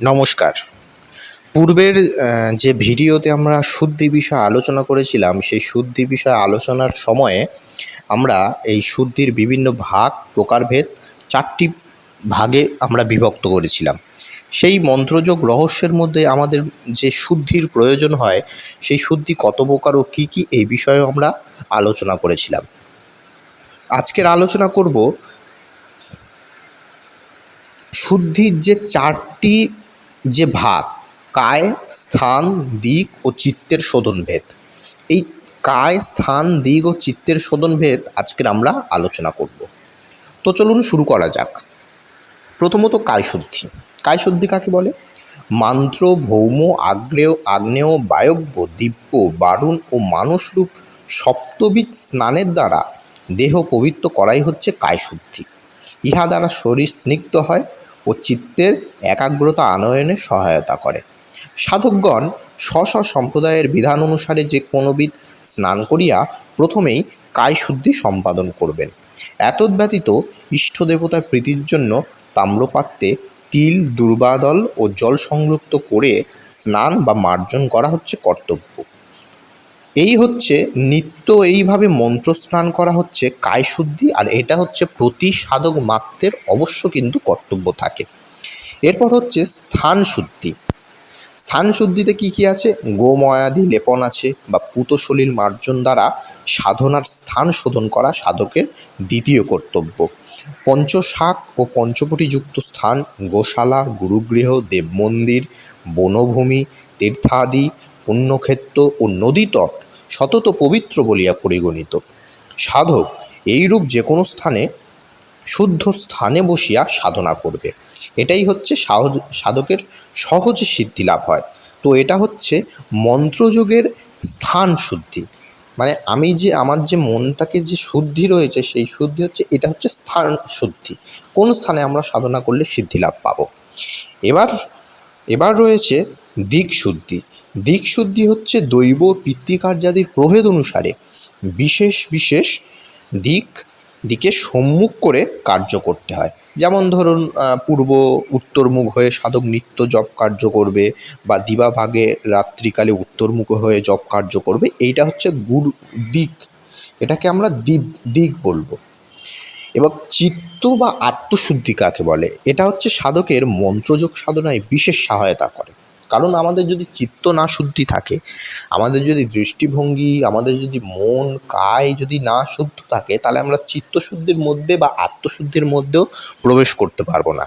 নমস্কার। পূর্বের যে ভিডিওতে আমরা শুদ্ধি বিষয়ে আলোচনা করেছিলাম, সেই শুদ্ধি বিষয়ে আলোচনার সময়ে আমরা এই শুদ্ধির বিভিন্ন ভাগ, প্রকারভেদ চারটি ভাগে আমরা বিভক্ত করেছিলাম। সেই মন্ত্রযোগ রহস্যের মধ্যে আমাদের যে শুদ্ধির প্রয়োজন হয়, সেই শুদ্ধি কত প্রকার ও কী কী, এই বিষয়েও আমরা আলোচনা করেছিলাম। আজকের আলোচনা করব শুদ্ধির যে চারটি যে ভাগ, কায়, স্থান, দিক ও চিত্তের শোধনভেদ এই কায়, স্থান, দিক ও চিত্তের শোধনভেদ আজকের আমরা আলোচনা করব। তো চলুন শুরু করা যাক। প্রথমত কায় শুদ্ধি কায় শুদ্ধি কাকে বলে? মান্ত্র, ভৌম, আগ্নেয় আগ্নেয়, বায়ব্য, দিব্য, বারুণ ও মানুষরূপ সপ্তবিধ স্নানের দ্বারা দেহ পবিত্র করাই হচ্ছে কায় শুদ্ধি ইহা দ্বারা শরীর স্নিগ্ধ হয় ও চিত্তের একাগ্রতা আনয়নে সহায়তা করে। সাধকগণ স্ব স্ব সম্প্রদায়ের বিধান অনুসারে যে কোনোবিধ স্নান করিয়া প্রথমেই কায় শুদ্ধি সম্পাদন করবেন। এতদ্ব্যতীত ইষ্ট দেবতার প্রীতির জন্য তাম্রপাত্রে তিল, দুর্বাদল ও জল সংযুক্ত করে স্নান বা মার্জন করা হচ্ছে কর্তব্য। এই হচ্ছে নিত্য এইভাবে মন্ত্র স্নান করা হচ্ছে কায় শুদ্ধি আর এটা হচ্ছে প্রতি সাধক মাত্রের অবশ্য কিন্তু কর্তব্য থাকে। এরপর হচ্ছে স্থান শুদ্ধি স্থান শুদ্ধিতে কি কি আছে? গোময়াদি লেপন আছে বা পুতসলিল মার্জন দ্বারা সাধনার স্থান শোধন করা সাধকের দ্বিতীয় কর্তব্য। পঞ্চশাক ও পঞ্চকটিযুক্ত স্থান, গোশালা, গুরুগৃহ, দেবমন্দির, বনভূমি, তীর্থাদি, পুণ্যক্ষেত্র ও নদীতট সতত পবিত্র বলিয়া পরিগণিত। সাধক, এইরূপ যে কোনো স্থানে, শুদ্ধ স্থানে বসিয়া সাধনা করবে। এটাই হচ্ছে সাধকের সহজে সিদ্ধি লাভ হয়। তো এটা হচ্ছে মন্ত্রযোগের স্থান শুদ্ধি। মানে আমি যে, আমার যে মনটাকে যে শুদ্ধি রয়েছে, সেই শুদ্ধি হচ্ছে, এটা হচ্ছে স্থান শুদ্ধি। কোন স্থানে আমরা সাধনা করলে সিদ্ধি লাভ পাবো? এবার এবার রয়েছে দিক শুদ্ধি। দিক শুদ্ধি হচ্ছে দৈব পিতৃকার্যাদির প্রভেদ অনুসারে বিশেষ বিশেষ দিক, দিকে সম্মুখ করে কার্য করতে হয়। যেমন ধরুন পূর্ব, উত্তরমুখ হয়ে সাধক নিত্য জপ কার্য করবে বা দিবাভাগে রাত্রিকালে উত্তরমুখ হয়ে জপ কার্য করবে, এইটা হচ্ছে গুরু, দিক। এটাকে আমরা দিক দিক বলব। এবং চিত্ত বা আত্মশুদ্ধি কাকে বলে? এটা হচ্ছে সাধকের মন্ত্রযোগ সাধনায় বিশেষ সহায়তা করে। কারণ আমাদের যদি চিত্ত না শুদ্ধি থাকে, আমাদের যদি দৃষ্টিভঙ্গি, আমাদের যদি মন, কায় যদি না শুদ্ধ থাকে, তাহলে আমরা চিত্তশুদ্ধির মধ্যে বা আত্মশুদ্ধির মধ্যেও প্রবেশ করতে পারব না।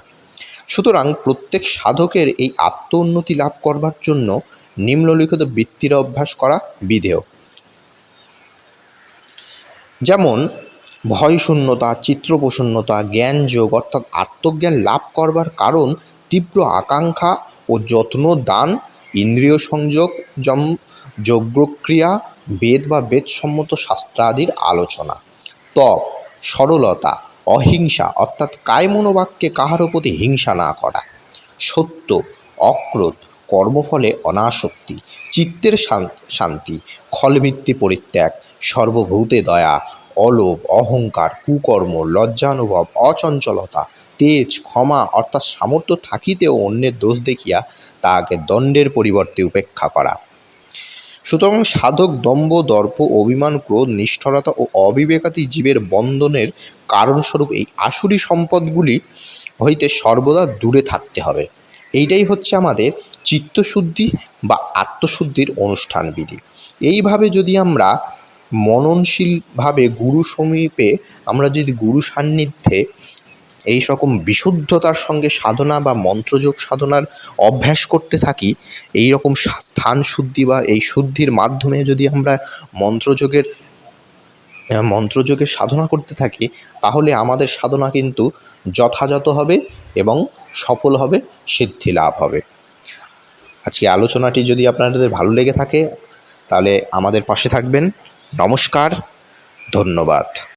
সুতরাং প্রত্যেক সাধকের এই আত্ম উন্নতি লাভ করবার জন্য নিম্নলিখিত বৃত্তির অভ্যাস করা বিধেয়। যেমন, ভয়শূন্যতা, চিত্রপ্রসন্নতা, জ্ঞানযোগ অর্থাৎ আত্মজ্ঞান লাভ করবার কারণ তীব্র আকাঙ্ক্ষা ও যত্ন, দান, ইন্দ্রিয় সংযোগ, যম যজ্ঞক্রিয়া বেদ বা বেদসম্মত শাস্ত্রাদির আলোচনা। তপ সরলতা, অহিংসা, অর্থাৎ কায় মনোবাক্যে কাহারও প্রতি হিংসা না করা। সত্য, অক্রোধ, কর্মফলে অনাসক্তি, চিত্তের শান্তি, খলমিত্তি পরিত্যাগ, সর্বভূতে দয়া, অলোভ, অহংকার, কুকর্ম, লজ্জানুভব, অচঞ্চলতা তেজ, ক্ষমা অর্থাৎ সামর্থ্য থাকিতেও অন্যের দোষ দেখিয়া তাহাকে দণ্ডের পরিবর্তে উপেক্ষা করা। সুতরাং সাধক দম্ভ, দর্প, অভিমান, ক্রোধ, নিষ্ঠরতা ও অবিবেকাতি জীবের বন্ধনের কারণস্বরূপ এই আসুরি সম্পদগুলি হইতে সর্বদা দূরে থাকতে হবে। এইটাই হচ্ছে আমাদের চিত্তশুদ্ধি বা আত্মশুদ্ধির অনুষ্ঠান বিধি। এইভাবে যদি আমরা মননশীলভাবে গুরু সমীপে আমরা যদি গুরু সান্নিধ্যে এই রকম বিশুদ্ধতার সঙ্গে সাধনা বা মন্ত্রযোগ সাধনার অভ্যাস করতে থাকি এই রকম স্থান শুদ্ধি বা এই শুদ্ধির মাধ্যমে যদি আমরা মন্ত্রযোগের মন্ত্রযোগের সাধনা করতে থাকি, তাহলে আমাদের সাধনা কিন্তু যথাযথ হবে এবং সফল হবে, সিদ্ধি লাভ হবে। আজকে আলোচনাটি যদি আপনাদের ভালো লেগে থাকে, তাহলে আমাদের পাশে থাকবেন। নমস্কার, ধন্যবাদ।